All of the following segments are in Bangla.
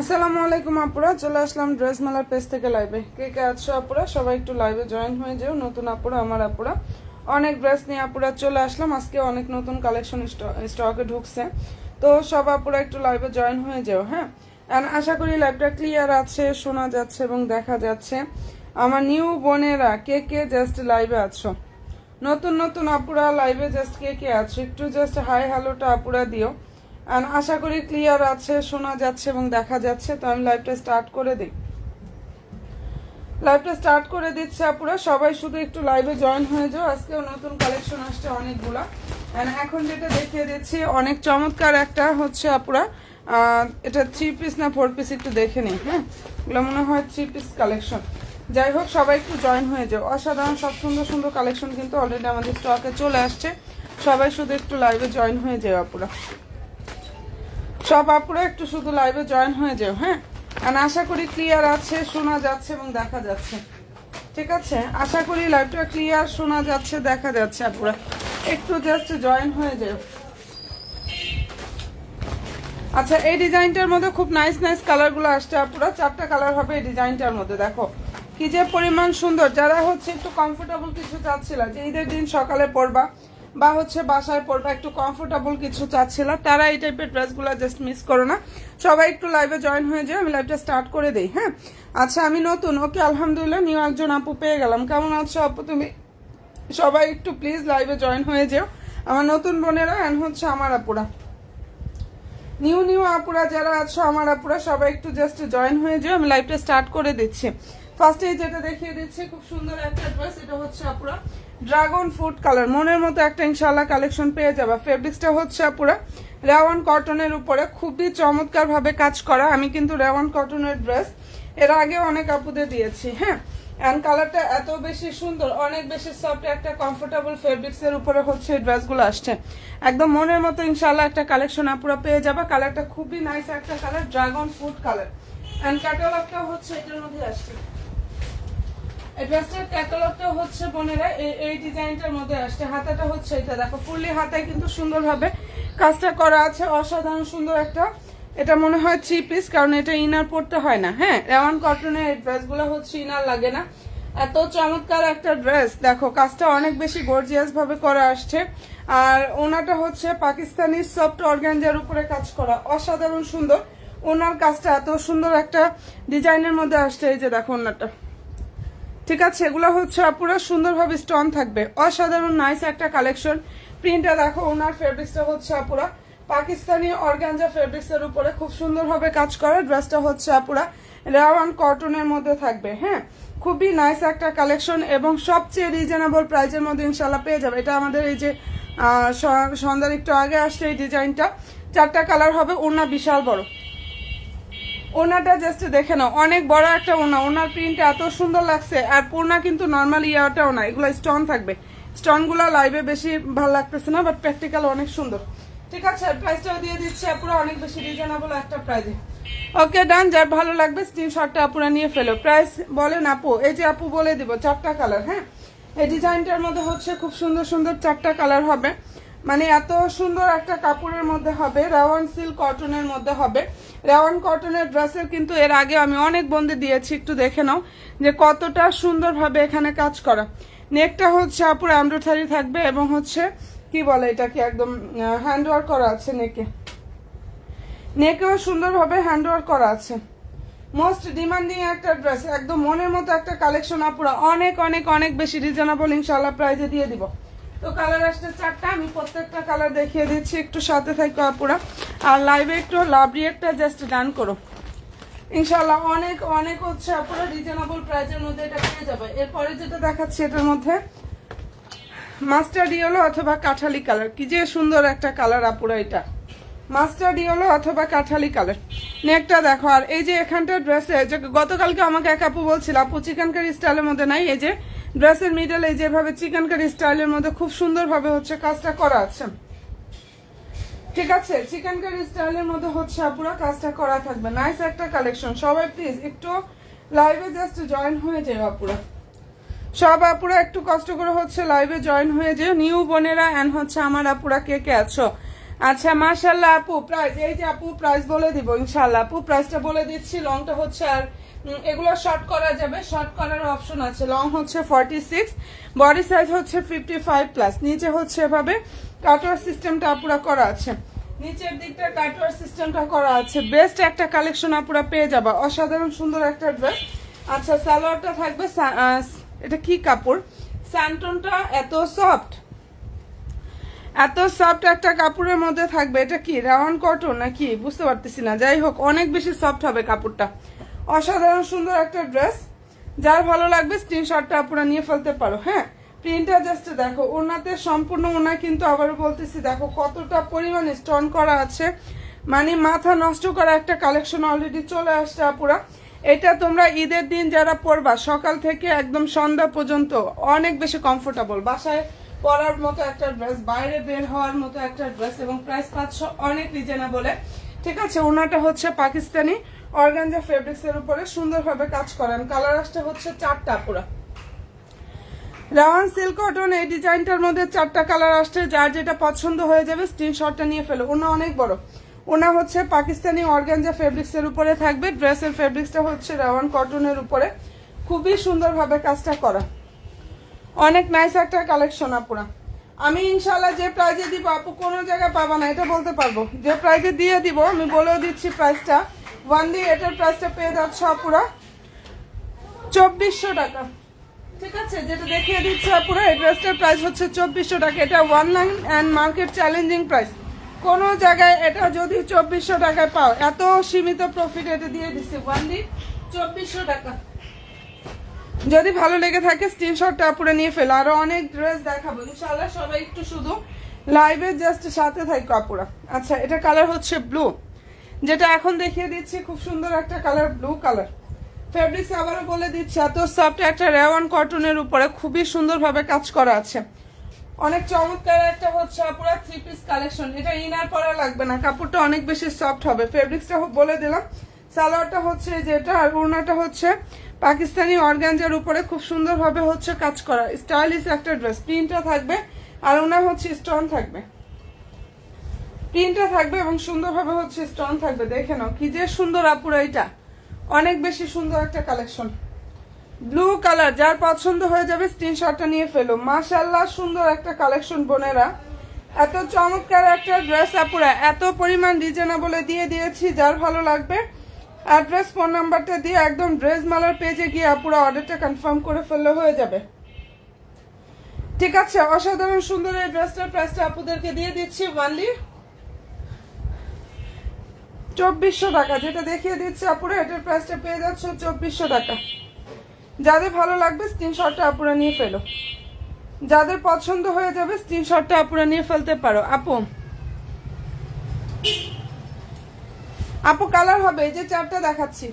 আসসালামু আলাইকুম আপুরা, চলে আসলাম ড্রেস মেলার পেজ থেকে লাইভে কে কে আছো আপুরা? সবাই একটু লাইভে জয়েন হয়ে যাও, নতুন আপুরা, আমার আপুরা। অনেক ড্রেস নিয়ে আপুরা চলে আসলাম, আজকে অনেক নতুন কালেকশন স্টকে ঢুকছে। তো সব আপুরা একটু লাইভে জয়েন হয়ে যাও হ্যাঁ? আশা করি লাইভটা ক্লিয়ার আছে, শোনা যাচ্ছে এবং দেখা যাচ্ছে। আমার নিউ বোনেরা, কে কে জাস্ট লাইভে আছো? নতুন নতুন আপুরা লাইভে জাস্ট কে কে আছো? একটু জাস্ট হাই হ্যালোটা আপুরা দিও। আশা করি ক্লিয়ার আছে, শোনা যাচ্ছে এবং দেখা যাচ্ছে। তো আমি লাইভটা স্টার্ট করে দিই। লাইভটা স্টার্ট করে দিচ্ছে আপুরা। সবাই শুধু একটু লাইভে জয়েন হয়ে যাও। আজকেও নতুন কালেকশন আসছে অনেকগুলা। এখন যেটা দেখিয়ে দিচ্ছি, অনেক চমৎকার একটা হচ্ছে আপুরা। এটা থ্রি পিস না ফোর পিস একটু দেখে নিই হ্যাঁ? এগুলো মনে হয় থ্রি পিস কালেকশন যাই হোক, সবাই একটু জয়েন হয়ে যাও। অসাধারণ, সব সুন্দর সুন্দর কালেকশন কিন্তু অলরেডি আমাদের স্টকে চলে আসছে। সবাই শুধু একটু লাইভে জয়েন হয়ে যাও, আপুরা। সব আপুরা একটু শুধু লাইভে জয়েন হয়ে যাও হ্যাঁ? আর আশা করি ক্লিয়ার আছে, শোনা যাচ্ছে এবং দেখা যাচ্ছে। ঠিক আছে? আশা করি লাইভটা ক্লিয়ার শোনা যাচ্ছে, দেখা যাচ্ছে আপুরা। একটু জাস্ট জয়েন হয়ে যাও। আচ্ছা এই ডিজাইনটার মধ্যে খুব নাইস নাইস কালারগুলো আসছে আপুরা। চারটা কালার হবে এই ডিজাইনটার মধ্যে, দেখো। কি যে পরিমাণ সুন্দর। যারা হচ্ছে একটু কমফোর্টেবল কিছু চাচ্ছিল যে ঈদের দিন সকালে পরবা বা হচ্ছে বাসায় পরবা, একটু কমফোর্টেবল কিছু চাচ্ছিল, তারা এই টাইপের ড্রেসগুলো জাস্ট মিস করো না। সবাই একটু লাইভে জয়েন হয়ে যায় আমি লাইভটা স্টার্ট করে দিই হ্যাঁ? আচ্ছা আমি নতুন, ওকে আলহামদুলিল্লাহ নিউ একজন আপু পেয়ে গেলাম। কেমন আছো আপু তুমি? সবাই একটু প্লিজ লাইভে জয়েন হয়ে যেও। আমার নতুন বোনেরা অ্যান্ড হচ্ছে আমার আপুরা। নিউ নিউ আপুরা যারা আছো, আমার আপুরা, সবাই একটু জাস্ট জয়েন হয়ে যেও, আমি লাইভটা স্টার্ট করে দিচ্ছি। ফার্স্টে যেটা দেখিয়ে দিচ্ছি, খুব সুন্দর একটা ড্রেস এটা হচ্ছে আপুরা। Dragon fruit colour. মনের মতো একটা ইনশাল্লাহ কালেকশন পেয়ে যাবা। ফেব্রিক্সটা হচ্ছে আপুরা রেওয়ান কটনের উপরে। খুবই চমৎকার ভাবে কাজ করা। আমি কিন্তু রেওয়ান কটনের ড্রেস এর আগে অনেক আপুদের দিয়েছি হ্যাঁ? অ্যান্ড কালারটা এত বেশি সুন্দর, অনেক বেশি সফট একটা কমফোর্টেবল ফেব্রিক্স এর উপরে হচ্ছে এই ড্রেসগুলো আসছে। একদম মনের মতো ইনশাল্লাহ একটা কালেকশন আপুরা পেয়ে যাবা। কালারটা খুবই নাইস একটা colour, dragon fruit colour. And ক্যাটালগটা হচ্ছে এটার মধ্যে আসছে। ড্রেসটার ক্যাটালগটা হচ্ছে বোনেরা, এই ডিজাইনটার মধ্যে আসছে। হাতাটা হচ্ছে এটা, দেখো, ফুললি হাতায় কিন্তু সুন্দরভাবে কাজটা করা আছে। অসাধারণ সুন্দর একটা, এটা মনে হয় থ্রি পিস কারণ এটা ইনার পড়তে হয় না। হ্যাঁ রেওয়ান কটনের ড্রেসগুলো হচ্ছে ইনার লাগে না। এত চমৎকার একটা ড্রেস দেখো, কাজটা অনেক বেশি গর্জিয়াস ভাবে করা আসছে। আর ওনাটা হচ্ছে পাকিস্তানি সফট অর্গানজার উপরে কাজ করা, অসাধারণ সুন্দর। ওনার কাজটা এত সুন্দর একটা ডিজাইনের মধ্যে আসছে, এই যে দেখো ওনাটা ঠিক আছে, এগুলো হচ্ছে পুরো সুন্দরভাবে স্টোন থাকবে। অসাধারণ নাইস একটা কালেকশন প্রিন্টটা দেখো, ওনার ফেব্রিক্সটা হচ্ছে আপুরা। পাকিস্তানি অর্গানজা ফেব্রিক্স এর উপরে খুব সুন্দরভাবে কাজ করা ড্রেসটা হচ্ছে আপুরা। রেওয়ান কটনের মধ্যে থাকবে হ্যাঁ? খুবই নাইস একটা কালেকশন এবং সবচেয়ে রিজনেবল প্রাইজের মধ্যে ইনশাল্লাহ পেয়ে যাবে। এটা আমাদের এই যে সন্ধ্যার একটু আগে আসছে এই ডিজাইনটা চারটা কালার হবে ওনা বিশাল বড়। ওনাটা জাস্ট দেখে নাও, অনেক বড় একটা ওনা। ওনার প্রিন্ট এত সুন্দর লাগছে, আর পূর্ণা কিন্তু নর্মাল ইয়াটাও না, এগুলো স্টোন থাকবে। স্টোনগুলো লাইভে বেশি ভালো লাগতেছে না বাট প্র্যাকটিক্যাল অনেক সুন্দর। ঠিক আছে প্রাইসটাও দিয়ে দিচ্ছি, আপুরা অনেক বেশি রিজনেবল একটা প্রাইজে ওকে ডান যার ভালো লাগবে স্ক্রিনশটটা আপুরা নিয়ে ফেলো। প্রাইস বলেন আপু, এই যে আপু বলে দিব, চারটা কালার হ্যাঁ? এই ডিজাইনটার মধ্যে হচ্ছে খুব সুন্দর সুন্দর চারটা কালার হবে। মানে এত সুন্দর একটা কাপড়ের মধ্যে হবে, রাওয়ান সিল্ক কটনের মধ্যে হবে। রেওয়ান কটনের ড্রেসের কিন্তু এর আগে আমি অনেক বন্দি দিয়েছি, একটু দেখে নাও যে কতটা সুন্দরভাবে এখানে কাজ করা। নেকটা হচ্ছে আপুর এমব্রয়ডারি থাকবে এবং হচ্ছে, কি বলে এটাকে একদম হ্যান্ড ওয়ার্ক করা আছে নেকে নেকেও সুন্দরভাবে হ্যান্ড ওয়ার্ক করা আছে। মোস্ট ডিমান্ডিং একটা ড্রেস একদম মনের মতো একটা কালেকশন আপুরা অনেক অনেক অনেক বেশি রিজনেবল ইনশাল্লাহ প্রাইজে দিয়ে দিব। তো কালার আসছে চারটা, আমি প্রত্যেকটা কালার দেখিয়ে দিচ্ছি, একটু সাথে থাকো আপুরা। আর লাইভে একটু লাভ রিয়েক্টটা জাস্ট ডান করো। ইনশাল্লাহ অনেক অনেক হচ্ছে আপুরা রিজনেবল প্রাইজের মধ্যে এটা পেয়ে যাবে। এরপরে যেটা দেখাচ্ছি এটার মধ্যে মাস্টার্ড ইয়েলো অথবা কাঠালি কালার কি যে সুন্দর একটা কালার আপুরা এটা। মাস্টার্ড ইয়েলো অথবা কাঠালি কালার নেকটা দেখো, আর এই যে এখানটার ড্রেসে যে গতকালকে আমাকে এক আপু বলছিল, আপু চিকেন কারি স্টাইলের মধ্যে নাই, এই যে ড্রেসের মিডল যেভাবে চিকেন কারি স্টাইলের মধ্যে খুব সুন্দরভাবে হচ্ছে কাজটা করা আছে। ঠিক আছে চিকেন কারি স্টাইলের মধ্যে হচ্ছে আপুরা কাজটা করা থাকবে। নাইস একটা কালেকশন সবাই প্লিজ একটু লাইভে জাস্ট জয়েন হয়ে যাও আপুরা। সব আপুরা একটু কষ্ট করে হচ্ছে লাইভে জয়েন হয়ে যেও। নিউ বোনেরা অ্যান্ড হচ্ছে আমার আপুরা কে কে আছো? আচ্ছা মাশাল্লাহ আপু প্রাইস এই যে আপু প্রাইস বলে দিব ইনশাল্লাহ আপু প্রাইসটা বলে দিচ্ছি। লংটা হচ্ছে আর এগুলো শর্ট করা যাবে। শর্ট করার অপশন আছে। লং হচ্ছে ফর্টি সিক্স বডি সাইজ হচ্ছে ফিফটি ফাইভ প্লাস নিচে হচ্ছে এভাবে কাটোয়ার সিস্টেমটা আপুরা করা আছে। নিচের দিকটা কাটোয়ার সিস্টেমটা করা আছে। বেস্ট একটা কালেকশন আপুরা পেয়ে যাবা। অসাধারণ সুন্দর একটা ড্রেস আচ্ছা সালোয়ারটা থাকবে এটা কি কাপড়? স্যান্টনটা এত সফট এত সফট একটা কাপড়ের মধ্যে থাকবে। এটা কি রাউন্ড কটন নাকি? বুঝতে পারতেছি না। যাই হোক, অনেক বেশি সফট হবে কাপড়টা। অসাধারণ সুন্দর একটা ড্রেস যার ভালো লাগবে স্ক্রিনশটটা আপনারা নিয়ে ফেলতে পারো হ্যাঁ? প্রিন্টটা জাস্ট দেখো, ওনাতে সম্পূর্ণ ওনা কিন্তু আবারও বলতেছি, দেখো কতটা পরিমাণে স্টোন করা আছে। মানে মাথা নষ্ট করা একটা কালেকশন অলরেডি চলে আসছে আপুরা। এটা তোমরা ঈদের দিন যারা পরবা, সকাল থেকে একদম সন্ধ্যা পর্যন্ত অনেক বেশি কমফোর্টেবল বাসায় পরার মতো একটা ড্রেস বাইরে বের হওয়ার মতো একটা ড্রেস এবং প্রাইস পাঁচশো অনেক রিজনেবলে ঠিক আছে, ওনাটা হচ্ছে পাকিস্তানি। অর্গানজা ফেব্রিক্স এর উপরে সুন্দরভাবে কাজ করেন। কালার আসতে হচ্ছে চারটা পুরা। রাওয়ান সিল্ক কটন এই ডিজাইনটার মধ্যে চারটা কালার আসছে। যার যেটা পছন্দ হয়ে যাবে স্ক্রিনশটটা নিয়ে ফেলো। ওনা অনেক বড়। ওনা হচ্ছে পাকিস্তানি অর্গানজা ফেব্রিক্স এর উপরে থাকবে। ড্রেসের ফেব্রিক্সটা হচ্ছে রাওয়ান কটনের উপরে। খুবই সুন্দরভাবে কাজটা করা। অনেক নাইস একটা কালেকশন আপুরা। আমি ইনশাল্লাহ যে প্রাইজে দিব, আপু কোনো জায়গায় পাবা না, এটা বলতে পারব। যে প্রাইজে দিয়ে দিব, আমি বলেও দিচ্ছি প্রাইসটা ওয়ান দিয়ে এটার প্রাইসটা পেয়ে যাচ্ছে আপুরা। চব্বিশশো টাকা। ঠিক আছে, যেটা দেখিয়ে দিচ্ছে এই প্রাইস হচ্ছে চব্বিশশো টাকা। এটা one line and market challenging price কোনো জায়গায় এটা যদি চব্বিশশো টাকায় পাও, এত সীমিত প্রফিট এটা দিয়ে দিচ্ছে। ওয়ান দি চব্বিশশো টাকা। যদি ভালো লেগে থাকে স্ক্রিনশটটা আপুরে নিয়ে ফেলো। আরও অনেক ড্রেস দেখাবো। সবাই একটু শুধু লাইভে জাস্ট সাথে থাকো আপুরা। আচ্ছা এটা কালার হচ্ছে ব্লু যেটা এখন দেখিয়ে দিচ্ছি, খুব সুন্দর একটা কালার ব্লু কালার ফেব্রিক্স আবারও বলে দিচ্ছি, এত সফট একটা রেওয়ান কটনের উপরে খুবই সুন্দরভাবে কাজ করা আছে। অনেক চমৎকার একটা হচ্ছে আপুরা থ্রি পিস কালেকশন এটা ইনার পরা লাগবে না, কাপড়টা অনেক বেশি সফট হবে। ফেব্রিক্সটা বলে দিলাম। সালোয়ারটা হচ্ছে যেটা আর ওড়নাটা হচ্ছে পাকিস্তানি অর্গানজার উপরে খুব সুন্দরভাবে হচ্ছে কাজ করা। স্টাইলিশ একটা ড্রেস প্রিন্টটা থাকবে, আর ওনা হচ্ছে স্টোন থাকবে। প্রিন্টটা থাকবে এবং সুন্দরভাবে হচ্ছে স্টোন থাকবে, দেখে নাও কি যে সুন্দর আপুরা এটা। অনেক বেশি সুন্দর একটা কালেকশন। ব্লু কালার যার পছন্দ হয়ে যাবে স্ক্রিনশটটা নিয়ে ফেলো। মাশাল্লাহ সুন্দর একটা কালেকশন বোনেরা। এত চমৎকার একটা ড্রেস আপুরা। এত পরিমাণ রিজনেবলে দিয়ে দিয়েছি, যার ভালো লাগবে। অ্যাড্রেস ফোন নাম্বারটা দিয়ে একদম ড্রেস মালার পেজে গিয়ে আপুরা অর্ডারটা কনফার্ম করে ফেললে হয়ে যাবে। ঠিক আছে, অসাধারণ সুন্দর এই ড্রেসটার প্রাইসটা আপুদেরকে দিয়ে দিচ্ছি। ওয়ানলি চব্বিশশো টাকা, যেটা দেখিয়ে দিচ্ছে আপুরা, এটার প্রাইসটা পেয়ে যাচ্ছে চব্বিশশো টাকা। যাদের ভালো লাগবে স্ক্রিনশটটা আপুরা নিয়ে ফেলো। যাদের পছন্দ হয়ে যাবে স্ক্রিনশটটা আপুরা নিয়ে ফেলতে পারো। আপু আপু কালার হবে, এই যে চারটা দেখাচ্ছি।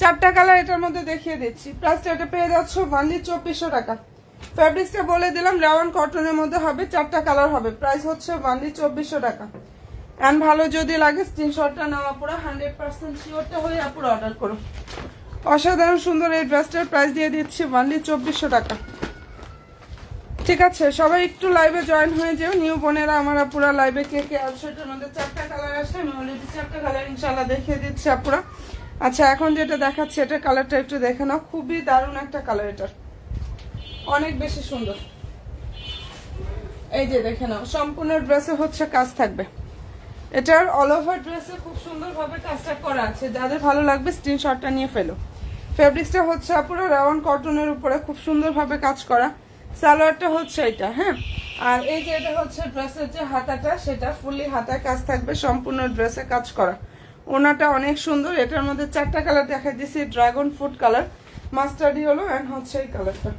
চারটা কালার এটার মধ্যে দেখিয়ে দিচ্ছি। প্রাইসটা এটা পেয়ে যাচ্ছ ওয়ানলি চব্বিশশো টাকা। ফ্যাব্রিক্সটা বলে দিলাম রাউন্ড কটনের মধ্যে হবে, চারটা কালার হবে। প্রাইস হচ্ছে ওয়ানলি চব্বিশশো টাকা। অ্যান্ড ভালো যদি লাগে স্ক্রিনশটটা নেওয়া পুরো হান্ড্রেড পার্সেন্ট শিওরটা হয়ে আপুরো অর্ডার করো। অসাধারণ সুন্দর এই ড্রেসটার প্রাইস দিয়ে দিচ্ছি ওয়ানলি চব্বিশশো টাকা। ঠিক আছে, সবাই একটু লাইভে জয়েন হয়ে যেও। নিউ বোনেরা, আমার আপুরা লাইভে কে কে এটার মধ্যে চারটা কালার আসে, আমি অলরেডি চারটা কালার ইনশাল্লাহ দেখিয়ে দিচ্ছি আপুরা। আচ্ছা এখন যেটা দেখাচ্ছি এটা কালারটা একটু দেখে নাও। খুবই দারুণ একটা কালার এটার। অনেক বেশি সুন্দর। এই যে দেখে নাও, সম্পূর্ণ ড্রেসে হচ্ছে কাজ থাকবে। এটার অল ওভার ড্রেসে খুব সুন্দরভাবে কাজটা করা আছে। যাদের ভালো লাগবে স্ক্রিনশটটা নিয়ে ফেলো। ফেব্রিক্সটা হচ্ছে আপুরো রাউন্ড কটনের উপরে খুব সুন্দরভাবে কাজ করা। সালোয়ারটা হচ্ছে এটা হ্যাঁ? আর এই যে এটা হচ্ছে ড্রেসের যে হাতাটা, সেটা ফুললি হাতায় কাজ থাকবে, সম্পূর্ণ ড্রেসে কাজ করা। ওনাটা অনেক সুন্দর। এটার মধ্যে চারটা কালার দেখা দিয়েছি ড্রাগন ফ্রুট কালার মাস্টার্ডি হলো অ্যান্ড হচ্ছে এই কালারটা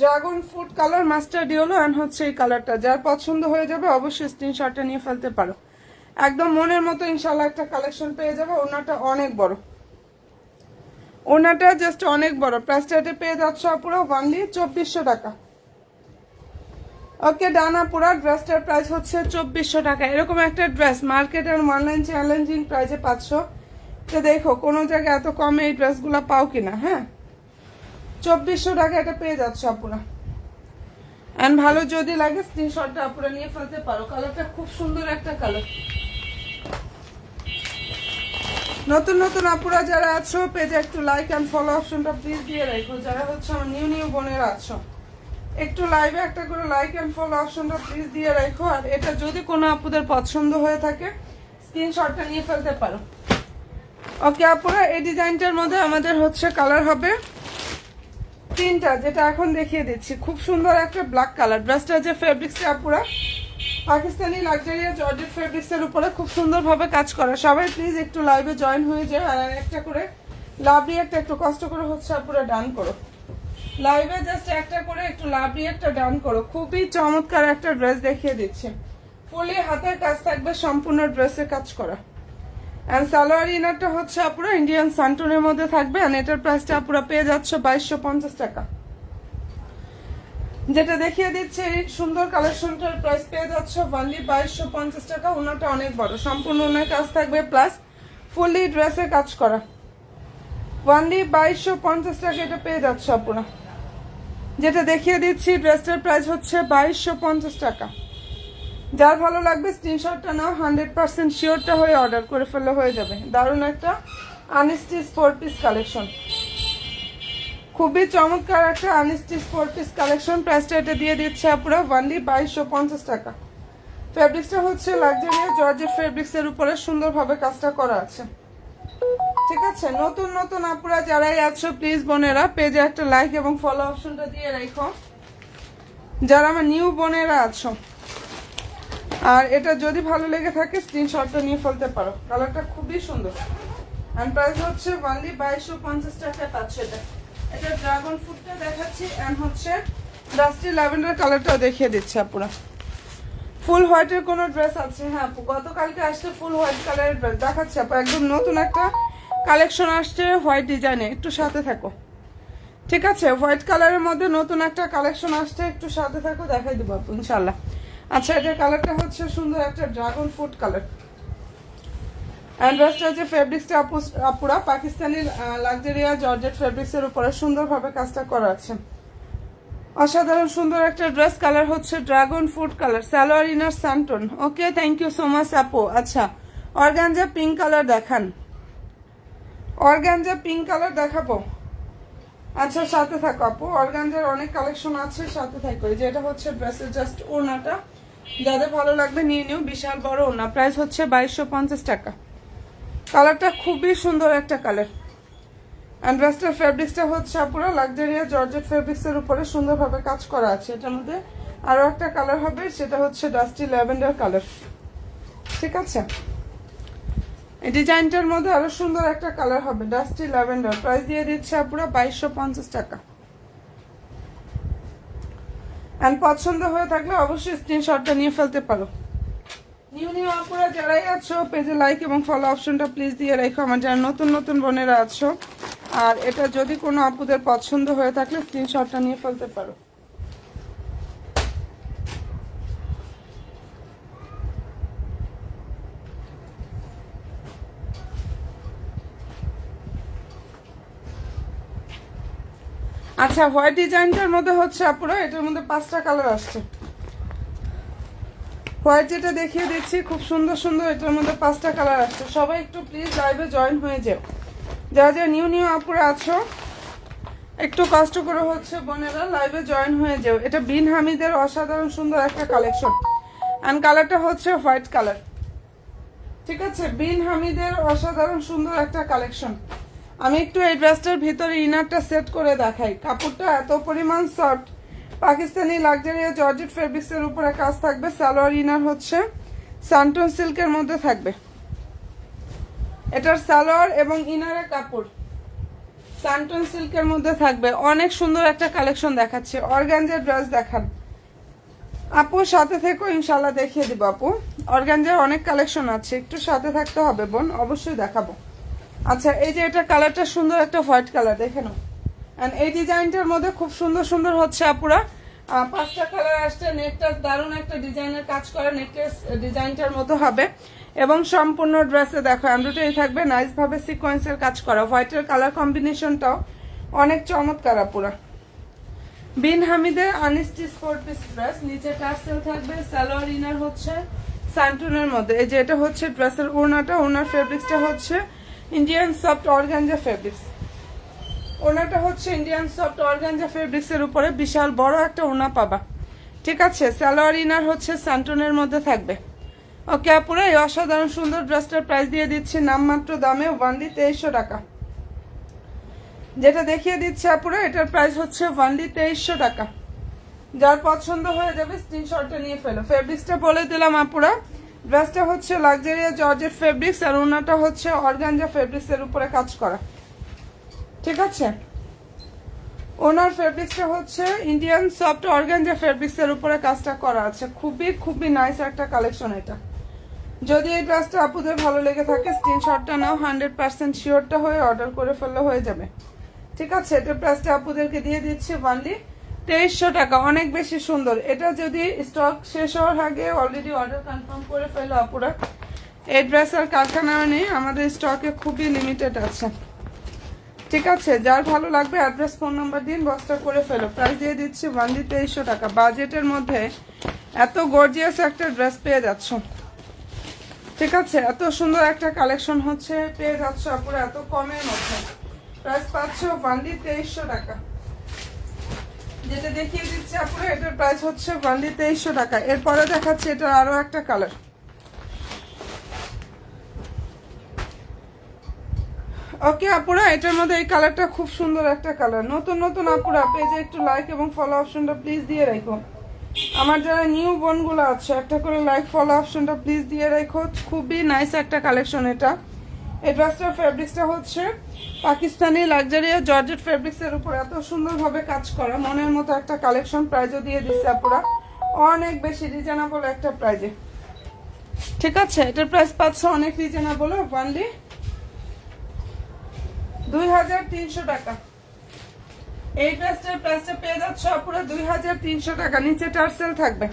ড্রাগন ফ্রুট কালার মাস্টার্ডি হলো অ্যান্ড হচ্ছে এই কালারটা যার পছন্দ হয়ে যাবে, অবশ্যই স্ক্রিনশটটা নিয়ে ফেলতে পারো। একদম মনের মতো ইনশাল্লাহ একটা কালেকশন পেয়ে যাবে। ওনাটা অনেক বড়। ওনাটা জাস্ট অনেক বড়। প্রাইসটা এটা পেয়ে যাচ্ছে পুরো ওয়ানলি চব্বিশশো টাকা। ওকে ডানা পুরা ড্রেসটার প্রাইস হচ্ছে চব্বিশশো টাকা। এরকম একটা ড্রেস মার্কেট আর অনলাইন চ্যালেঞ্জিং প্রাইসে পাঁচশো তো দেখো, কোনো জায়গায় এত কমে এই ড্রেসগুলো পাও কিনা হ্যাঁ? চব্বিশশো টাকা এটা পেয়ে যাচ্ছে আপুরা। অ্যান্ড ভালো যদি লাগে স্ক্রিনশটটা আপুরা নিয়ে ফেলতে পারো। কালারটা খুব সুন্দর একটা কালার নতুন নতুন আপুরা যারা আছো পেজে একটু লাইক অ্যান্ড ফলো অপশনটা প্লিজ দিয়ে রাখো। যারা হচ্ছে আমার নিউ নিউ বোনেরা আছো, একটু লাইভে একটা করে লাইক অ্যান্ড ফলো অপশনটা প্লিজ দিয়ে রাখো। আর এটা যদি কোনো আপুদের পছন্দ হয়ে থাকে স্ক্রিনশটটা নিয়ে ফেলতে পারো। ওকে আপুরা, এই ডিজাইনটার মধ্যে আমাদের হচ্ছে কালার হবে তিনটা, যেটা এখন দেখিয়ে দিচ্ছি। খুব সুন্দর একটা ব্ল্যাক কালার ড্রেসটা যে ফেব্রিক্সটা আপুরা পাকিস্তানি লাক্সারিয়া জর্জেট ফেব্রিক্সের উপরে খুব সুন্দরভাবে কাজ করা। সবাই প্লিজ একটু লাইভে জয়েন হয়ে যায় আর একটা করে লাভলি একটা, একটু কষ্ট করে হচ্ছে আপুরা ডান করো। লাইভে জাস্ট একটা করে একটু লাভলি একটা ডান করো। খুবই চমৎকার একটা ড্রেস দেখিয়ে দিচ্ছে। ফুলি হাতের কাজ থাকবে, সম্পূর্ণ ড্রেসে কাজ করা। অ্যান্ড সালোয়ার ইনারটা হচ্ছে আপুরা ইন্ডিয়ান সান্টনের মধ্যে থাকবে। অ্যান্ড এটার প্রাইসটা আপুরা পেয়ে যাচ্ছে বাইশশো পঞ্চাশ টাকা। যেটা দেখিয়ে দিচ্ছে, সুন্দর কালেকশনটার প্রাইস পেয়ে যাচ্ছে অনলি বাইশশো পঞ্চাশ টাকা, ওনাটা অনেক বড়। সম্পূর্ণ ওনার কাজ থাকবে প্লাস ফুললি ড্রেসে কাজ করা। ওয়ানলি বাইশশো পঞ্চাশ টাকা এটা পেয়ে যাচ্ছে আপনারা যেটা দেখিয়ে দিচ্ছি ড্রেসটার প্রাইস হচ্ছে বাইশশো পঞ্চাশ টাকা। যার ভালো লাগবে স্ক্রিনশটটা নাও হান্ড্রেড পার্সেন্ট শিওরটা হয়ে অর্ডার করে ফেললে হয়ে যাবে। দারুণ একটা আনস্টিচ ফোর পিস কালেকশন খুবই চমৎকার একটা আনস্টিচ ফোর পিস কালেকশন প্রাইসটা এটা দিয়ে দিচ্ছে আপুরা ওয়ানলি বাইশশো পঞ্চাশ টাকা। ফেব্রিক্সটা হচ্ছে লাক্সারিয়া জর্জেট ফেব্রিক্সের উপরে সুন্দরভাবে কাজটা করা আছে। ঠিক আছে, নতুন নতুন আপুরা যারাই আছো প্লিজ বোনেরা পেজে একটা লাইক এবং ফলো অপশনটা দিয়ে রাখো। যারা আমার নিউ বোনেরা আছো, আর এটা যদি ভালো লেগে থাকে স্ক্রিনশটটা নিয়ে ফেলতে পারো। কালারটা খুবই সুন্দর। অ্যান্ড প্রাইস হচ্ছে ওয়ানলি বাইশশো পঞ্চাশ টাকায় পাচ্ছে এটা। এটা ড্রাগন ফ্রুটটা দেখাচ্ছি অ্যান্ড হচ্ছে ডাস্টি ল্যাভেন্ডার কালারটাও দেখিয়ে দিচ্ছে আপুরা। ফুল হোয়াইটের কোনো ড্রেস আছে? হ্যাঁ আপু, গতকালকে আসছে ফুল হোয়াইট কালারের ড্রেস দেখাচ্ছে আপু, একদম নতুন একটা কালেকশন আসছে হোয়াইট ডিজাইনে একটু সাথে থাকো। ঠিক আছে হোয়াইট কালারের মধ্যে নতুন একটা কালেকশন আসছে, একটু সাথে থাকো, দেখাই দেবো আপু ইনশাল্লাহ আচ্ছা এটার কালারটা হচ্ছে সুন্দর একটা ড্রাগন ফ্রুট কালার অ্যান্ড্রাসটা যে ফেব্রিক্সটা আপুরা পাকিস্তানি লাক্সারিয়া জর্জেট ফেব্রিক্সের উপরে সুন্দরভাবে কাজটা করা আছে অসাধারণ সুন্দর একটা ড্রেস কালার হচ্ছে dragon fruit colour salwar inner সান্টন okay thank you so much আপু। আচ্ছা অর্গানজা পিঙ্ক কালার দেখান। অর্গানজা পিঙ্ক কালার দেখাবো। আচ্ছা সাথে থাকো আপু। অর্গানজার অনেক কালেকশন আছে, সাথে থাকো। এই যে এটা হচ্ছে ড্রেসের জাস্ট ওড়নাটা। যাদের ভালো লাগবে, নিয়ে নিও। বিশাল বড় ওড়না। প্রাইস হচ্ছে বাইশশো টাকা। কালারটা খুবই সুন্দর একটা কালার। অ্যান্ড ড্রেসটার ফেব্রিক্সটা হচ্ছে পুরো লাক্সারিয়া জর্জেট ফেব্রিক্সের উপরে সুন্দরভাবে কাজ করা আছে। এটার মধ্যে আরও একটা কালার হবে, সেটা হচ্ছে ডাস্টি ল্যাভেন্ডার কালার। ঠিক আছে? এই ডিজাইনটার মধ্যে আরও সুন্দর একটা কালার হবে ডাস্টি ল্যাভেন্ডার প্রাইস দিয়ে দিচ্ছে পুরো বাইশশো টাকা। অ্যান্ড পছন্দ হয়ে থাকলে অবশ্যই স্ক্রিনশটটা নিয়ে ফেলতে পারো। যারাই আছো, পেজে লাইক এবং ফলো অপশনটা প্লিজ দিয়ে রেখো। আমার যারা নতুন নতুন বোনেরা আছো, আর এটা যদি কোনো আপুদের পছন্দ হয়ে থাকলে স্ক্রিনশটটা নিয়ে ফেলতে পারো। আচ্ছা হোয়াইট ডিজাইনটার মধ্যে হচ্ছে আপুরা, এটার মধ্যে পাঁচটা কালার আসছে। হোয়াইট যেটা দেখিয়ে দিচ্ছি, খুব সুন্দর সুন্দর এটার মধ্যে পাঁচটা কালার আসছে সবাই একটু প্লিজ লাইভে জয়েন হয়ে যাও। যারা যারা নিউ নিউ আপুরা আছো, একটু কষ্ট করে হচ্ছে বোনেরা লাইভে জয়েন হয়ে যাও। এটা বিন হামিদের অসাধারণ সুন্দর একটা কালেকশন অ্যান্ড কালারটা হচ্ছে হোয়াইট কালার ঠিক আছে? বিন হামিদের অসাধারণ সুন্দর একটা কালেকশন আমি একটু এই ড্রেসটার ভিতরে ইনারটা সেট করে দেখাই। কাপড়টা এত পরিমাণ সফট পাকিস্তানি লাক্সারিয়া জর্জেট ফেব্রিক্সের উপরে কাজ থাকবে, সালোয়ার ইনার হচ্ছে সান্টন সিল্কের মধ্যে থাকবে। এটার সালোয়ার এবং ইনারের কাপড় সান্টন সিল্কের মধ্যে থাকবে। অনেক সুন্দর একটা কালেকশন দেখাচ্ছে। অর্গানজার ড্রেস দেখান। আপু, সাথে থেকো ইনশাল্লাহ দেখিয়ে দিব আপু। অর্গানজার অনেক কালেকশন আছে। একটু সাথে থাকতে হবে বোন, অবশ্যই দেখাবো। আচ্ছা এই যে এটা কালারটা সুন্দর একটা হোয়াইট কালার, দেখে নাও। অ্যান্ড এই ডিজাইনটার মধ্যে খুব সুন্দর সুন্দর হচ্ছে আপুরা। পাঁচটা কালার আসছে নেকটা দারুণ একটা ডিজাইনের কাজ করা নেকলেস ডিজাইনটার মতো হবে। এবং সম্পূর্ণ ড্রেসে দেখো এমব্রয়ডারি থাকবে নাইস ভাবে সিকোয়েন্সের কাজ করা। হোয়াইটের কালার কম্বিনেশনটাও অনেক চমৎকার আপুরা। বিন হামিদের আনিস্টি স্পোর্ট পিস ড্রেস নিচে টার্সেল থাকবে, সালোয়ার ইনার হচ্ছে স্যান্টুনের মধ্যে। এই যে এটা হচ্ছে ড্রেসের ওড়নাটা ওনার ফেব্রিক্সটা হচ্ছে ইন্ডিয়ান সফট অর্গানজা ফেব্রিক্স ওনাটা হচ্ছে ইন্ডিয়ান সফট অর্গানজা ফেব্রিক্সের উপরে বিশাল বড় একটা ওনা পাবা। ঠিক আছে সালোয়ার ইনার হচ্ছে স্যান্টনের মধ্যে থাকবে। ওকে আপুরা, এই অসাধারণ সুন্দর ড্রেসটার প্রাইস দিয়ে দিচ্ছি নামমাত্র দামে ওয়ানলি তেইশশো টাকা। যেটা দেখিয়ে দিচ্ছে আপুরা, এটার প্রাইস হচ্ছে ওয়ানলি তেইশশো টাকা। যার পছন্দ হয়ে যাবে স্ক্রিনশটটা নিয়ে ফেলো। ফেব্রিক্সটা বলে দিলাম আপুরা ড্রেসটা হচ্ছে লাক্সারিয়া জর্জেট ফেব্রিক্স আর ওনাটা হচ্ছে অর্গানজা ফেব্রিক্সের উপরে কাজ করা। ঠিক আছে? ওনার ফেব্রিক্সটা হচ্ছে ইন্ডিয়ান সফট অর্গানজা ফেব্রিক্সের উপরে কাজটা করা আছে। খুবই খুবই নাইস একটা কালেকশন এটা। যদি এই ড্রেসটা আপুদের ভালো লেগে থাকে স্ক্রিনশটটা নাও হান্ড্রেড পার্সেন্ট শিওরটা হয়ে অর্ডার করে ফেললে হয়ে যাবে। ঠিক আছে? এটা প্রাইসটা আপুদেরকে দিয়ে দিচ্ছি ওয়ানলি তেইশশো টাকা, অনেক বেশি সুন্দর। এটা যদি স্টক শেষ হওয়ার আগে অলরেডি অর্ডার কনফার্ম করে ফেলো আপুরা। এই ড্রেসের কারখানা নেই, আমাদের স্টকে খুবই লিমিটেড আছে। ঠিক আছে, যার ভালো লাগবে অ্যাড্রেস ফোন নাম্বার দিন বস্তা করে ফেলো। প্রাইস দিয়ে দিচ্ছি ওয়ানলি তেইশশো টাকা। বাজেটের মধ্যে এত গর্জিয়াস একটা ড্রেস পেয়ে যাচ্ছ। ঠিক আছে, এত সুন্দর একটা কালেকশন হচ্ছে, পেয়ে যাচ্ছ আপুরা, এত কমের মধ্যে। প্রাইস পাচ্ছ ওয়ানলি তেইশশো টাকা। যেটা দেখিয়ে দিচ্ছি আপুরা, এটার প্রাইস হচ্ছে ওয়ানলি তেইশশো টাকা। এরপরে দেখাচ্ছি এটার আরও একটা কালার ওকে আপুরা, এটার মধ্যে এই কালারটা খুব সুন্দর একটা কালার। নতুন নতুন আপুরা, পেজে একটু লাইক এবং ফলো অপশনটা প্লিজ দিয়ে রাখো। আমার যারা নিউ বোনগুলো আছে, একটা করে লাইক ফলো অপশনটা প্লিজ দিয়ে রাখো। খুবই নাইস একটা কালেকশন এটা। এই ড্রেসটার ফেব্রিক্সটা হচ্ছে পাকিস্তানি লাক্সারিয়া জর্জেট ফেব্রিক্সের উপর। এত সুন্দরভাবে কাজ করা, মনের মতো একটা কালেকশন প্রাইজও দিয়ে দিচ্ছে আপুরা। অনেক বেশি রিজনেবল একটা প্রাইজে ঠিক আছে? এটার প্রাইস পাচ্ছে অনেক রিজনেবল ওয়ানলি দুই হাজার তিনশো টাকা। এই ড্রেসটার প্রাইসটা পেয়ে যাচ্ছ পুরো দুই হাজার তিনশো টাকা। নিচে টার্সেল থাকবে।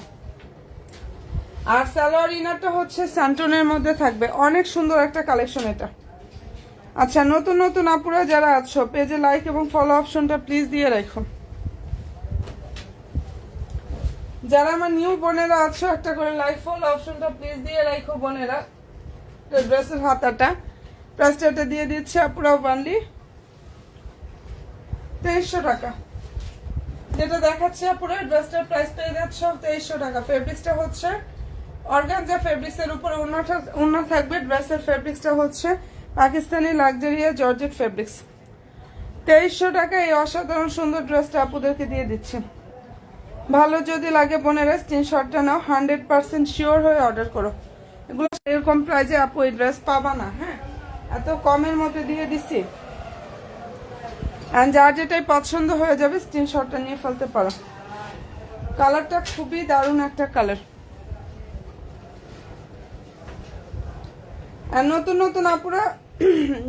আর সালোয়ার ইনারটা হচ্ছে স্যান্টনের মধ্যে থাকবে। অনেক সুন্দর একটা কালেকশন এটা। আচ্ছা নতুন নতুন আপুরা যারা আছো, পেজে লাইক এবং ফলো অপশনটা প্লিজ দিয়ে রাখো। যারা আমার নিউ বোনেরা আছো, একটা করে লাইক ফলো অপশনটা প্লিজ দিয়ে রাখো বোনেরা। ড্রেসের হাতাটা। প্রাইসটা এটা দিয়ে দিচ্ছে আপুরা ওয়ানলি তেইশশো টাকা। যেটা দেখাচ্ছে আপুরা ড্রেসটার প্রাইস পেয়ে যাচ্ছ তেইশশো টাকা। ফেব্রিক্সটা হচ্ছে অর্গানজা ফেব্রিক্সের উপরে অন্য থাকবে। ড্রেসের ফেব্রিক্সটা হচ্ছে পাকিস্তানি লাক্সারিয়া জর্জেট ফেব্রিক্স তেইশশো টাকা এই অসাধারণ সুন্দর ড্রেসটা আপুদেরকে দিয়ে দিচ্ছি। ভালো যদি লাগে বোনেরা স্ক্রিনশটটা নাও। হান্ড্রেড পার্সেন্ট শিওর হয়ে অর্ডার করো। এগুলো এরকম প্রাইজে আপু এই ড্রেস পাবা না হ্যাঁ? এত কমের মধ্যে দিয়ে দিচ্ছি অ্যান্ড যার যেটাই পছন্দ হয়ে যাবে স্ক্রিনশটটা নিয়ে ফেলতে পারো। কালারটা খুবই দারুণ একটা কালার আর নতুন নতুন আপুরা,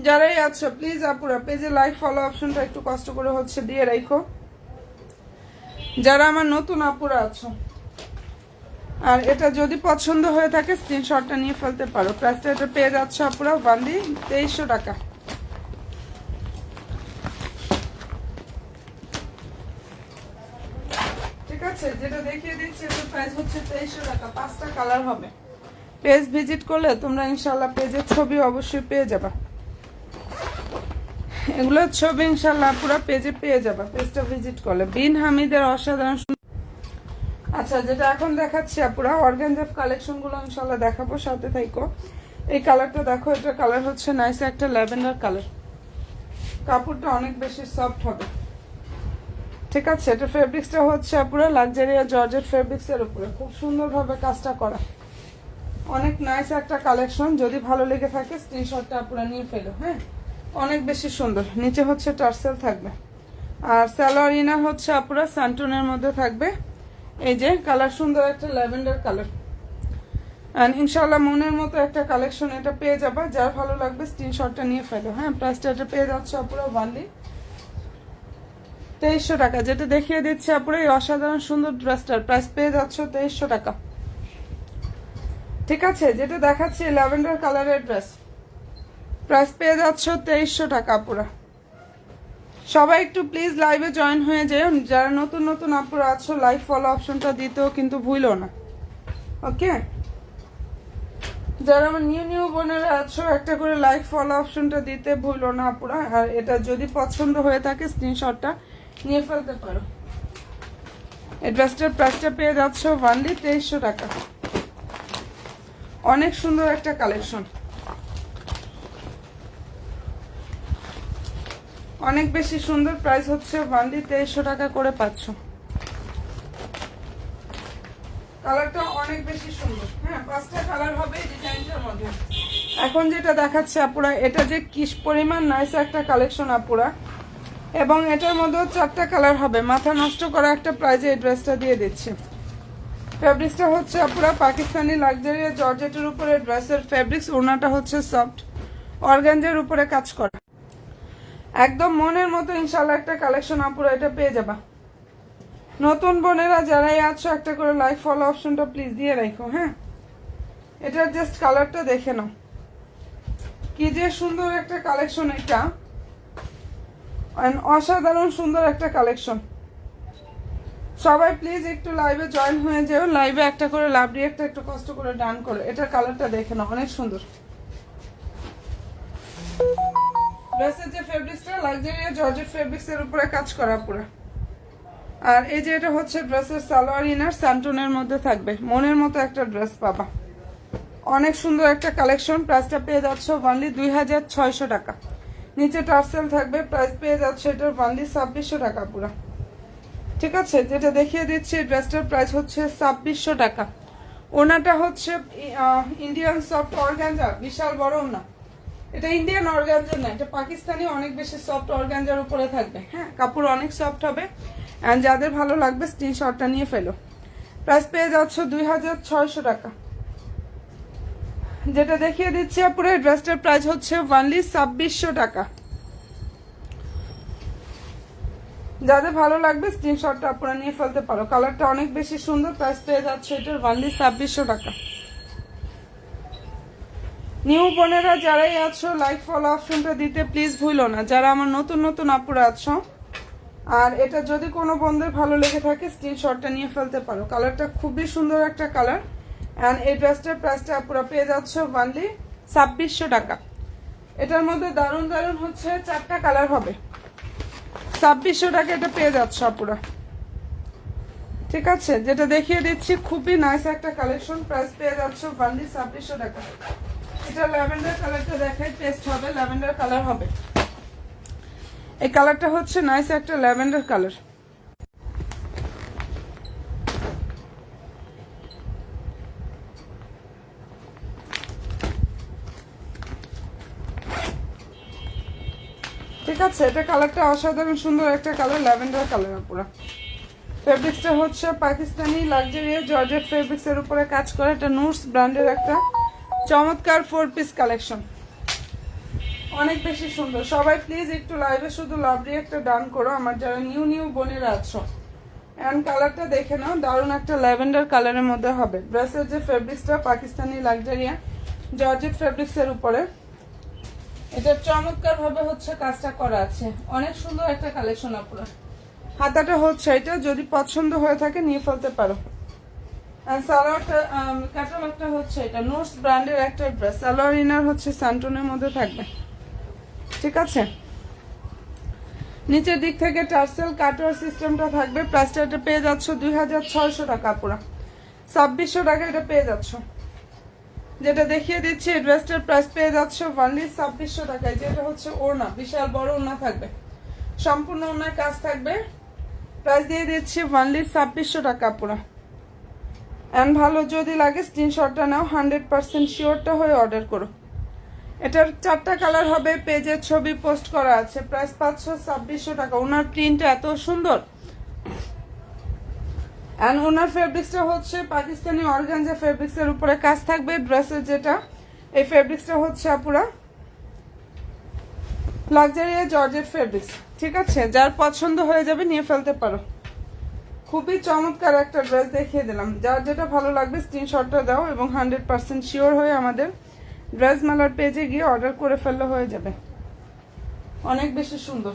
যারাই আছো প্লিজ আপুরা পেজে লাইক ফলো অপশনটা একটু কষ্ট করে হচ্ছে দিয়ে রাখো যারা আমার নতুন আপুরা আছো আর এটা যদি পছন্দ হয়ে থাকে স্ক্রিনশটটা নিয়ে ফেলতে পারো। প্রাইসটা এটা পেয়ে যাচ্ছে আপুরা বান্দি তেইশশো টাকা। পাঁচটা কালার হবে। পেজ ভিজিট করলে তোমরা পেজের ছবি অবশ্যই পেয়ে ছবি ইনশাল্লাহ পেজে পেয়ে পেজটা ভিজিট করলে। বিন হামিদের অসাধারণ আচ্ছা যেটা এখন দেখাচ্ছি, আপুরা কালেকশনগুলো ইনশাল্লাহ দেখাবো, সাথে থাইকো। এই কালারটা দেখো, এটা কালার হচ্ছে নাইস একটা ল্যাভেন্ডার কালার কাপড়টা অনেক বেশি সফট হবে। ঠিক আছে, এটা ফেব্রিক্সটা হচ্ছে পুরো লাক্সারিয়া জর্জেট ফেব্রিক্সের উপরে। খুব সুন্দরভাবে কাজটা করা। অনেক নাইস একটা কালেকশন যদি ভালো লেগে থাকে স্ক্রিনশটটা আপনারা নিয়ে ফেলো হ্যাঁ? অনেক বেশি সুন্দর। নিচে হচ্ছে টার্সেল থাকবে। আর স্যালোয়ার ইনার হচ্ছে আপুরা স্যান্টনের মধ্যে থাকবে। এই যে কালার সুন্দর একটা ল্যাভেন্ডার কালার আর ইনশাল্লাহ মনের মতো একটা কালেকশন এটা পেয়ে যাবা, যার ভালো লাগবে স্ক্রিনশটটা নিয়ে ফেলো। হ্যাঁ প্রাইসটা এটা পেয়ে যাচ্ছে আপুরা ওয়ানলি তেইশশো টাকা, যেটা দেখিয়ে দিচ্ছে আপুরা, এই অসাধারণ সুন্দর ড্রেসটার প্রাইস পেয়ে যাচ্ছ তেইশশো টাকা। ঠিক আছে, যেটা দেখাচ্ছি, ল্যাভেন্ডার কালারের ড্রেস প্রাইস পেয়ে যাচ্ছ তেইশশো টাকা পুরা সবাই একটু প্লিজ লাইভে জয়েন হয়ে যেও। যারা নতুন নতুন আপুরা আছো লাইভ ফলো অপশনটা দিতেও কিন্তু ভুলো না। ওকে যারা আমার নিউ নিউ বোনেরা আছো, একটা করে লাইক ফলো অপশনটা দিতে ভুলো না আপুরা। আর এটা যদি পছন্দ হয়ে থাকে স্ক্রিনশটটা নিয়ে ফেলতে পারো। এই ড্রেসটার প্রাইসটা পেয়ে যাচ্ছ ওয়ানলি তেইশশো টাকা। অনেক সুন্দর একটা কালেকশন অনেক বেশি সুন্দর প্রাইস হচ্ছে ওয়ানলি তেইশশো টাকা করে পাচ্ছ। কালারটা অনেক বেশি সুন্দর হ্যাঁ পাঁচটা কালার হবে ডিজাইনটার মধ্যে। এখন যেটা দেখাচ্ছে আপুরা, এটা যে পরিমাণ নাইস একটা কালেকশন এবং এটার মধ্যেও কালার হবে, মাথা নষ্ট করা একটা ড্রেসটা দিয়ে হচ্ছে পাকিস্তানি লাক্সারিয়া জর্জেটের উপরে ড্রেসের ফেব্রিক্স ওড়নাটা হচ্ছে সফট অর্গানজের উপরে কাজ করা। একদম মনের মতো ইনশাল্লাহ একটা কালেকশন আপুরা, এটা পেয়ে যাবা। নতুন বোনেরা যারাই আছো, একটা করে লাইক ফলো অপশনটা প্লিজ দিয়ে রাখো হ্যাঁ? এটার জাস্ট কালারটা দেখে নাও। কি যে সুন্দর একটা কালেকশন এটা। অসাধারণ সুন্দর একটা কালেকশন সবাই প্লিজ একটু লাইভে জয়েন হয়ে যেও লাইভে একটা করে লাভ একটা একটু কষ্ট করে ডান করো। এটার কালারটা দেখে নাও, অনেক সুন্দর। ড্রেসের যে ফেব্রিক্সটা লাক্সারিয়া জর্জেট ফেব্রিক্স এর উপরে কাজ করা পুরো। আর এই যে এটা হচ্ছে ড্রেসের সালোয়ার, ইনার স্যান্টনের মধ্যে থাকবে। মনের মতো একটা ড্রেস পাবা। অনেক সুন্দর একটা কালেকশন। প্রাইসটা পেয়ে যাচ্ছ ওয়ানলি দুই হাজার ছয়শো টাকা। নিচে টার্সেল থাকবে। প্রাইস পেয়ে যাচ্ছে এটার ওয়ানলি ছাব্বিশশো টাকা পুরো। ঠিক আছে? যেটা দেখিয়ে দিচ্ছি ড্রেসটার প্রাইস হচ্ছে ছাব্বিশশো টাকা। ওনাটা হচ্ছে ইন্ডিয়ান সফট অর্গানজা বিশাল বড় ওনা। এটা ইন্ডিয়ান অর্গানজার না, এটা পাকিস্তানি অনেক বেশি সফট অর্গানজার উপরে থাকবে। হ্যাঁ কাপড় অনেক সফট হবে। অ্যান্ড যাদের ভালো লাগবে স্ক্রিনশটটা নিয়ে ফেলো। প্রাইস পেয়ে যাচ্ছ দুই হাজার ছয়শো টাকা। যেটা দেখিয়ে দিচ্ছি পুরো ড্রেসটার প্রাইস হচ্ছে ওয়ানলি ছাব্বিশশো টাকা। যাদের ভালো লাগবে স্ক্রিনশটটা আপনারা নিয়ে ফেলতে পারো। কালারটা অনেক বেশি সুন্দর প্রাইস পেয়ে যাচ্ছে এটার ওয়ানলি ছাব্বিশশো টাকা। নিউ বোনেরা যারাই আছো লাইক ফলো অপশনটা দিতে প্লিজ ভুলো না। যারা আমার নতুন নতুন আপুরা আছো, আর এটা যদি কোনো বন্ধুর ভালো লেগে থাকে স্ক্রিনশটটা নিয়ে ফেলতে পারো। কালারটা খুবই সুন্দর একটা কালার অ্যান্ড এই ড্রেসটার প্রাইসটা পুরো পেয়ে যাচ্ছে ওয়ানলি ছাব্বিশশো টাকা। এটার মধ্যে দারুণ দারুণ হচ্ছে চারটা কালার হবে। ছাব্বিশশো টাকা এটা পেয়ে যাচ্ছে আপুরা। ঠিক আছে? যেটা দেখিয়ে দিচ্ছি, খুবই নাইস একটা কালেকশন প্রাইস পেয়ে যাচ্ছে ওয়ানলি ছাব্বিশশো টাকা। এটা ল্যাভেন্ডার কালারটা দেখাই হবে, ল্যাভেন্ডার কালার হবে। এই কালারটা হচ্ছে নাইস একটা ল্যাভেন্ডার কালার। ঠিক আছে, এটা কালারটা অসাধারণ সুন্দর একটা কালার, ল্যাভেন্ডার কালার পুরো ফেব্রিক্সটা হচ্ছে পাকিস্তানি লাক্সারিয়া জর্জেট ফেব্রিক্সের উপরে কাজ করে, এটা নুটস ব্র্যান্ডের একটা। চমৎকার ফোর পিস কালেকশন অনেক বেশি সুন্দর। সবাই প্লিজ একটু লাইভে শুধু লাভলি একটা ডান করো। আমার যারা নিউ নিউ বোনেরা আছো। অ্যান্ড কালারটা দেখে নাও। দারুণ একটা ল্যাভেন্ডার কালারের মধ্যে হবে। ড্রেসের যে ফেব্রিক্সটা পাকিস্তানি লাক্সারিয়া জর্জেট ফেব্রিক্সের উপরে। এটা চমৎকার ভাবে হচ্ছে কাজটা করা আছে। অনেক সুন্দর একটা কালেকশন আপনার। হাতাটা হচ্ছে এটা। যদি পছন্দ হয়ে থাকে, নিয়ে ফেলতে পারো। সালোয়ারটা ক্যাটালগটা হচ্ছে এটা। ব্র্যান্ডের একটা ড্রেস হচ্ছে স্যান্টনের মধ্যে থাকবে। ঠিক আছে? নিচের দিক থেকে টার্সেল কাটোয়ার সিস্টেমটা থাকবে। প্রাইসটা পেয়ে যাচ্ছ দুই হাজার ছয়শো টাকা পুরা। ছাব্বিশশো টাকা এটা পেয়ে যাচ্ছ। যেটা দেখিয়ে দিচ্ছি ড্রেসটার প্রাইস পেয়ে যাচ্ছ ওয়ানলি ছাব্বিশশো টাকায়। যেটা হচ্ছে ওড়না, বিশাল বড় ওড়না থাকবে। সম্পূর্ণ ওড়নার কাজ থাকবে। প্রাইস দিয়ে দিচ্ছি ওয়ানলি ছাব্বিশশো টাকা পুরা। অ্যান্ড ভালো যদি লাগে স্ক্রিনশটটা নাও হান্ড্রেড পার্সেন্ট শিওরটা হয়ে অর্ডার করো। এটার চারটা কালার হবে পেজের ছবি পোস্ট করা আছে প্রাইস পাঁচশো ছাব্বিশশো টাকা। ওনার প্রিন্টটা এত সুন্দর। অ্যান্ড ওনার ফেব্রিক্সটা হচ্ছে পাকিস্তানি অর্গানজা ফেব্রিক্সের উপরে কাজ থাকবে ড্রেসের যেটা। এই ফেব্রিক্সটা হচ্ছে আপুরা লাক্সারিয়া জর্জেট ফেব্রিক্স ঠিক আছে? যার পছন্দ হয়ে যাবে, নিয়ে ফেলতে পারো। খুবই চমৎকার একটা ড্রেস দেখিয়ে দিলাম। যার যেটা ভালো লাগবে স্ক্রিনশটটা দাও এবং হান্ড্রেড পারসেন্ট শিওর হয়ে আমাদের ড্রেস মেলার পেজে গিয়ে অর্ডার করে ফেললে হয়ে যাবে। অনেক বেশি সুন্দর।